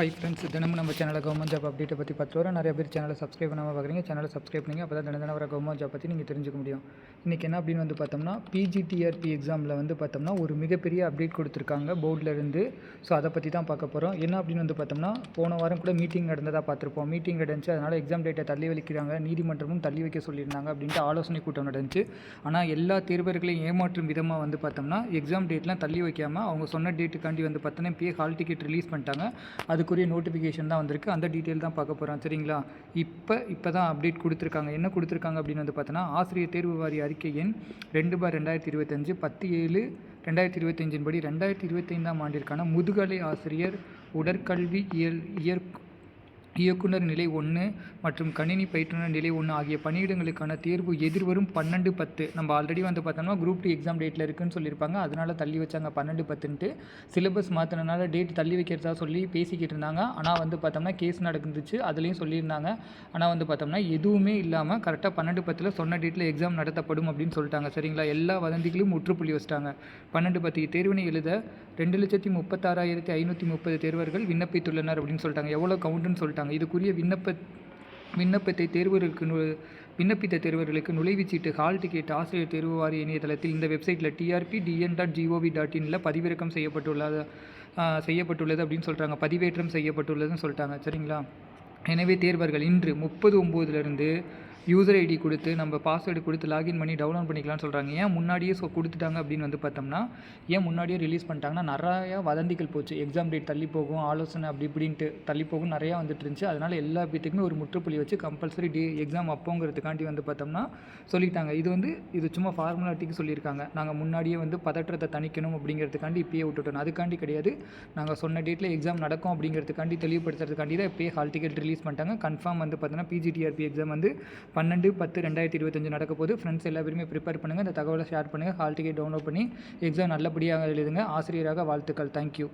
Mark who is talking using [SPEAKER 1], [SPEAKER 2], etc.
[SPEAKER 1] Hi friends தினமும் நம்ம சேனலில் கவர்மெண்ட் ஜாப் அப்டேட்டை பற்றி பத்து வரும். நிறைய பேர் சேனலை சப்ஸ்கிரைப் பண்ணாமல் பார்க்குறீங்க. சேனலை சப்ஸ்கிரைப் பண்ணிங்க. அப்போ தான் தினம் தினம் வர கவர்மெண்ட் ஜாப் பற்றி நீங்கள் தெரிஞ்சுக்க முடியும். இன்றைக்கி என்ன அப்படின்னு வந்து பார்த்தோம்னா பிஜிடிஆர்பி எக்ஸாமில் வந்து பார்த்தோம்னா ஒரு மிகப்பெரிய அப்டேட் கொடுத்துருக்காங்க போர்டிலேருந்து ஸோ அதை பற்றி தான் பார்க்க போகிறோம் என்ன அப்படின்னு வந்து பார்த்தோம்னா போன வாரம் கூட மீட்டிங் நடந்ததாக பார்த்துருப்போம். மீட்டிங் நடந்துச்சு. அதனால் எக்ஸாம் டேட்டை தள்ளி வைக்கிறாங்க. நீதிமன்றமும் தள்ளி வைக்க சொல்லியிருந்தாங்க அப்படின்ட்டு ஆலோசனை கூட்டம் நடந்துச்சு. ஆனால் எல்லா தேர்வர்களையும் ஏமாற்றும் விதமாக வந்து பார்த்தோம்னா எக்ஸாம் டேட்லாம் தள்ளி வைக்காமல் அவங்க சொன்ன டேட்டுக்காண்டி வந்து பார்த்தோன்னா இப்பயே ஹால் டிக்கெட் ரிலீஸ் பண்ணிட்டாங்க. அதுக்கு அதுக்குரிய நோட்டிஃபிகேஷன் தான் வந்திருக்கு. அந்த டீட்டெயில் தான் பார்க்க போகிறோம் சரிங்களா? இப்போ இப்போ தான் அப்டேட் கொடுத்துருக்காங்க. என்ன கொடுத்துருக்காங்க அப்படின்னு வந்து பார்த்தோன்னா ஆசிரியர் தேர்வு வாரிய அறிக்கை எண் ரெண்டு பார் ரெண்டாயிரத்தி இருபத்தஞ்சு பத்து ஏழு ரெண்டாயிரத்தி இருபத்தஞ்சின் படி ரெண்டாயிரத்தி இருபத்தைந்தாம் ஆண்டிற்கான முதுகலை ஆசிரியர் உடற்கல்வி இயல் இயற் இயக்குனர் நிலை ஒன்று மற்றும் கணினி பயிற்றுனர் நிலை ஒன்று ஆகிய பணியிடங்களுக்கான தேர்வு எதிர்வரும் பன்னெண்டு பத்து. நம்ம ஆல்ரெடி வந்து பார்த்தோம்னா குரூப் டூ எக்ஸாம் டேட்டில் இருக்குன்னு சொல்லியிருப்பாங்க. அதனால் தள்ளி வச்சாங்க பன்னெண்டு பத்துன்ட்டு. சிலபஸ் மாற்றினால டேட் தள்ளி வைக்கிறதா சொல்லி பேசிக்கிட்டு இருந்தாங்க. ஆனால் வந்து பார்த்தோம்னா கேஸ் நடந்துச்சு. அதுலேயும் சொல்லியிருந்தாங்க. ஆனால் வந்து பார்த்தோம்னா எதுவுமே இல்லாமல் கரெக்டாக பன்னெண்டு பத்தில் சொன்ன டேட்டில் எக்ஸாம் நடத்தப்படும் அப்படின்னு சொல்லிட்டாங்க. சரிங்களா? எல்லா வதந்திகளும் முற்றுப்புள்ளி வச்சிட்டாங்க. பன்னெண்டு பத்துக்கு தேர்வினை எழுத ரெண்டு லட்சத்தி முப்பத்தாறாயிரத்தி ஐநூற்றி முப்பது தேர்வர்கள் விண்ணப்பித்துள்ளனர் அப்படின்னு சொல்லிட்டாங்க. எவ்வளோ கவுண்ட்டுன்னு சொல்லிட்டாங்க. இதுக்குரிய விண்ணப்ப விண்ணப்பத்தை தேர்வர்களுக்கு நு விண்ணப்பித்த தேர்வர்களுக்கு நுழைவுச்சீட்டு ஹால் டிக்கெட் ஆசிரியர் தேர்வு வாரிய இணையதளத்தில் இந்த வெப்சைட்டில் TRB TN dot GOV dot இனில் பதிவிறக்கம் செய்யப்பட்டுள்ளது செய்யப்பட்டுள்ளது அப்படின்னு சொல்கிறாங்க பதிவேற்றம் செய்யப்பட்டுள்ளதுன்னு சொல்லிட்டாங்க. சரிங்களா? எனவே தேர்வர்கள் இன்று முப்பது ஒம்போதுலேருந்து யூசர் ஐடி கொடுத்து நம்ம பாஸ்வேர்டு கொடுத்து லாகின் பண்ணி டவுன்லோட் பண்ணிக்கலாம்னு சொல்கிறாங்க ஏன் முன்னாடியே ஸோ கொடுத்துட்டாங்க அப்படின்னு வந்து பார்த்தோம்னா ஏன் முன்னாடியே ரிலீஸ் பண்ணிட்டாங்கன்னா நிறையா வதந்திகள் போச்சு. எக்ஸாம் டேட் தள்ளி போகும் ஆலோசனை அப்படி இப்படின்ட்டு தள்ளி போகும் நிறையா வந்துட்டு இருந்துச்சு. அதனால் எல்லா பேத்துக்குமே ஒரு முற்றுப்புள்ளி வச்சு கம்பல்சரி டே எக்ஸாம் அப்போங்கிறதுக்காண்டி வந்து பார்த்தோம்னா சொல்லிட்டாங்க இது வந்து இது சும்மா ஃபார்முலாட்டிக்கு சொல்லியிருக்காங்க. நாங்கள் முன்னாடியே வந்து பதற்றத்தை தணிக்கணும் அப்படிங்கிறதுக்காண்டி இப்பயே விட்டுட்டோம். அதுக்காண்டி கிடையாது. நாங்கள் சொன்ன டேட்டில் எக்ஸாம் நடக்கும் அப்படிங்கிறதுக்காண்டி தெளிவுபடுத்துறதுக்காண்டி தான் இப்போயே ஹால் டிக்கெட் ரிலீஸ் பண்ணிட்டாங்க. கன்ஃபார்ம் வந்து பார்த்தோன்னா பிஜிடிஆர்பி எக்ஸாம் வந்து பன்னெண்டு பத்து ரெண்டாயிரத்தி இருபத்தஞ்சு நடக்க போது ஃப்ரெண்ட்ஸ் எல்லா பேருமே ப்ரிப்பேர் பண்ணுங்கள் இந்த தகவலை ஷேர் பண்ணுங்கள் ஹால் டிக்கெட் டவுன்லோட் பண்ணி எக்ஸாம் நல்லபடியாக எழுதுங்க. ஆசிரியராக வாழ்த்துக்கள். தேங்க்யூ